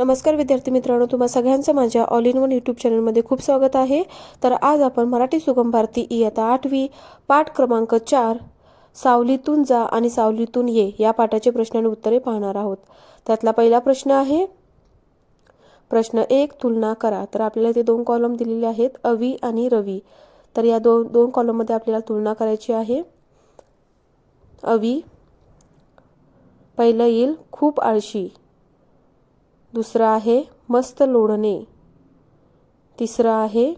नमस्कार विद्यार्थी मित्रांनो तुम्हा सगळ्यांचं माझ्या ऑल इन वन यूट्यूब चॅनलमध्ये खूप स्वागत आहे. तर आज आपण मराठी सुगम भारती इयत्ता आठवी पाठ क्रमांक चार सावलीतून जा आणि सावलीतून ये या पाठाचे प्रश्न आणि उत्तरे पाहणार आहोत. त्यातला पहिला प्रश्न आहे प्रश्न एक तुलना करा. तर आपल्याला इथे दोन कॉलम दिलेले आहेत अवी आणि रवी. तर या दोन दोन कॉलममध्ये आपल्याला तुलना करायची आहे. अवी पहिलं येईल खूप आळशी. दुसरं आहे मस्त लोढणे तिसरं आहे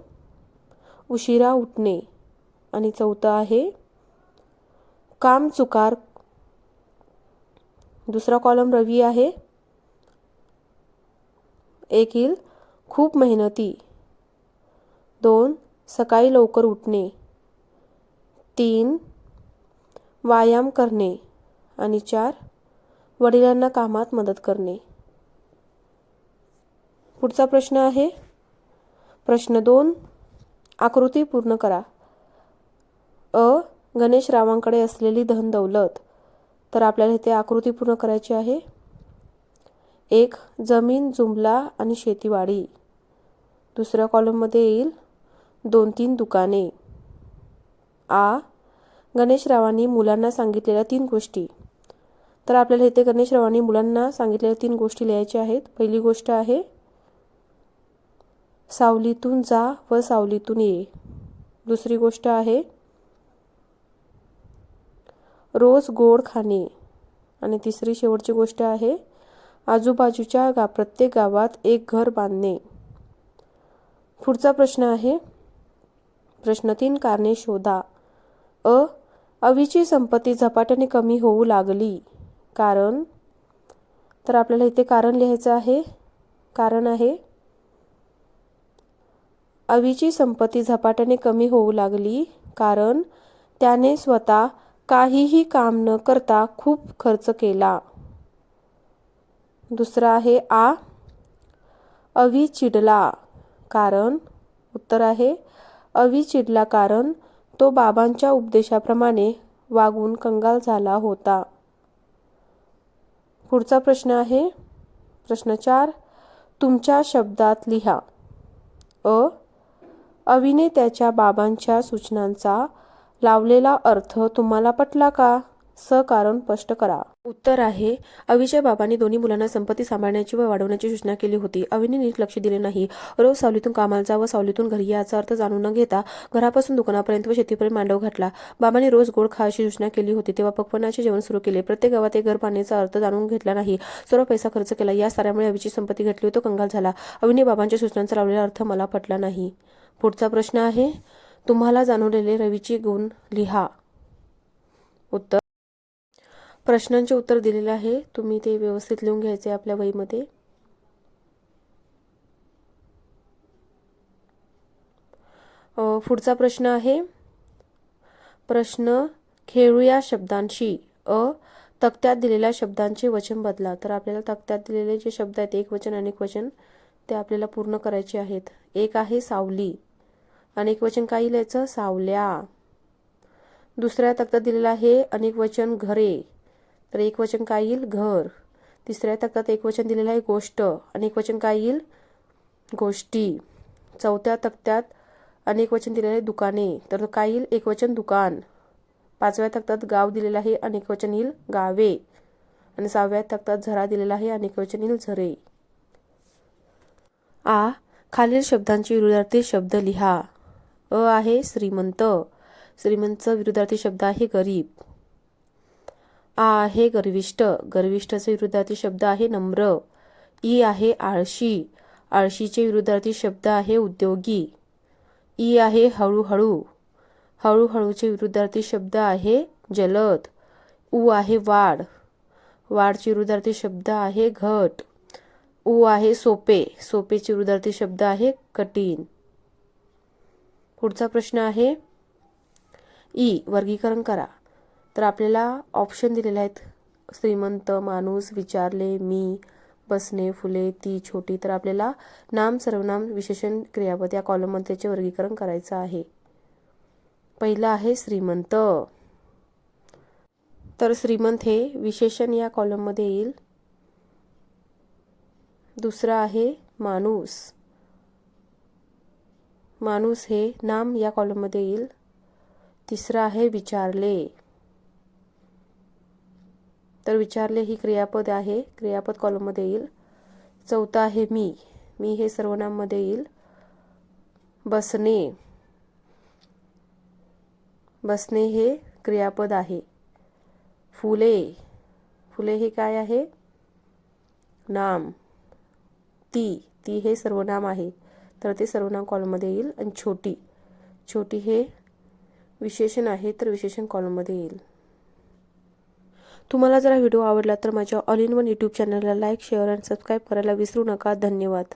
उशिरा उठणे. आणि चौथं आहे काम चुकार. दुसरा कॉलम रवी आहे. एक येईल खूप मेहनती. दोन सकाळी लवकर उठणे. तीन व्यायाम करणे. आणि चार वडिलांना कामात मदत करणे. पुढचा प्रश्न आहे. प्रश्न दोन आकृती पूर्ण करा. अ गणेश रावांकडे असलेली धन दौलत. तर आपल्याला इथे आकृती पूर्ण करायची आहे. एक जमीन जुमला आणि शेतीवाडी. दुसऱ्या कॉलममध्ये येईल दोन तीन दुकाने. आ गणेशरावांनी मुलांना सांगितलेल्या तीन गोष्टी. तर आपल्याला इथे गणेशरावांनी मुलांना सांगितलेल्या तीन गोष्टी लिहायच्या आहेत. पहिली गोष्ट आहे सावलीतून जा व सावलीतून ये. दुसरी गोष्ट आहे रोज गोड खाणे. आणि तिसरी शेवटची गोष्ट आहे आजूबाजूच्या गा प्रत्येक गावात एक घर बांधणे. पुढचा प्रश्न आहे प्रश्न तीन कारणे शोधा. अ अवीची संपत्ती झपाट्याने कमी होऊ लागली. कारण तर आपल्याला इथे कारण लिहायचं आहे. कारण आहे अवीची संपत्ती झपाट्याने कमी होऊ लागली कारण त्याने स्वतः काहीही काम न करता खूप खर्च केला. दुसरा आहे आ. अवी चिडला कारण उत्तर आहे अवी चिडला कारण तो बाबांच्या उपदेशाप्रमाणे वागून कंगाल झाला होता. पुढचा प्रश्न आहे प्रश्न चार तुमच्या शब्दात लिहा. अ. अविने त्याच्या बाबांच्या सूचनांचा लावलेला अर्थ तुम्हाला पटला का? स कारण स्पष्ट करा. उत्तर आहे. अविच्या बाबांनी दोन्ही मुलांना संपत्ती सांभाळण्याची व वाढवण्याची सूचना केली होती. अविने नीट लक्ष दिले नाही. रोज सावलीतून कामाला जा व सावलीतून घरी याचा अर्थ जाणून न घेता घरापासून दुकानापर्यंत व शेतीपर्यंत मांडव घातला. बाबांनी रोज गोड खायची सूचना केली होती तेव्हा पक्वानाचे जेवण सुरू केले. प्रत्येक गावात एक घर पाण्याचा अर्थ जाणून घेतला नाही. सर्व पैसा खर्च केला. या साऱ्यामुळे अविची संपत्ती घटली तो कंगाल झाला. अविने बाबांच्या सूचनांचा लावलेला अर्थ मला पटला नाही. पुढचा प्रश्न आहे. तुम्हाला जाणवलेले रवीचे गुण लिहा. उत्तर. प्रश्नांचे उत्तर दिलेले आहे. तुम्ही ते व्यवस्थित लिहून घ्यायचे आपल्या वहीमध्ये. पुढचा प्रश्न आहे. प्रश्न खेळूया शब्दांशी. अ तक्त्यात दिलेल्या शब्दांचे वचन बदला. तर आपल्याला तक्त्यात दिलेले जे शब्द आहेत एक वचन अनेक वचन ते आपल्याला पूर्ण करायचे आहेत. एक आहे सावली. अनेक वचन काय लिहायचं? सावल्या. दुसऱ्या तक्त्यात दिलेलं आहे अनेक वचन घरे. तर एक वचन काय येईल? घर. तिसऱ्या तक्त्यात एक वचन दिलेलं आहे गोष्ट. अनेक वचन काय येईल? गोष्टी. चौथ्या तक्त्यात अनेक वचन दिलेलं आहे दुकाने. तर काय येईल? एक वचन दुकान. पाचव्या तक्त्यात गाव दिलेलं आहे अनेक वचन येईल गावे. आणि सहाव्या तक्त्यात झरा दिलेला आहे अनेक वचन येईल झरे. आ खालील शब्दांची विरुद्धार्थी शब्द लिहा. अ आहे श्रीमंत. श्रीमंतचा विरुद्धार्थी शब्द आहे गरीब. आ आहे गर्विष्ट गर्विष्ठचा विरुद्धार्थी शब्द आहे नम्र. ई आहे आळशी. आळशीचे विरुद्धार्थी शब्द आहे उद्योगी. ई आहे हळूहळू. हळूहळूचे विरुद्धार्थी शब्द आहे जलद. ऊ आहे वाढ. वाढचे विरुद्धार्थी शब्द आहे घट. उ आहे सोपे. सोपेचे विरुद्धार्थी शब्द आहे कठीण. पुढचा प्रश्न आहे ई वर्गीकरण करा. तर आपल्याला ऑप्शन दिलेले आहेत. श्रीमंत माणूस विचारले मी बसणे फुले ती छोटी. तर आपल्याला नाम सर्वनाम विशेषण क्रियापद या कॉलममध्ये त्याचे वर्गीकरण करायचं आहे. पहिलं आहे श्रीमंत. तर श्रीमंत हे विशेषण या कॉलममध्ये येईल. दुसरा आहे माणूस माणूस हे नाम या कॉलममध्ये येईल. तिसरं आहे विचारले. तर विचारले ही क्रियापद आहे. क्रियापद कॉलममध्ये येईल. चौथा आहे मी. मी हे सर्वनाममध्ये येईल. बसणे. बसणे हे क्रियापद आहे. फुले. फुले हे काय आहे? नाम. ती ती हे सर्वनाम आहे. तर ते सर्वनाम कॉलममध्ये येईल आणि छोटी छोटी हे विशेषण आहे तर विशेषण कॉलममध्ये येईल. तुम्हाला जर हा व्हिडिओ आवडला तर माझ्या ऑल इन वन यूट्यूब चॅनलला लाईक शेअर आणि सबस्क्राईब करायला विसरू नका. धन्यवाद.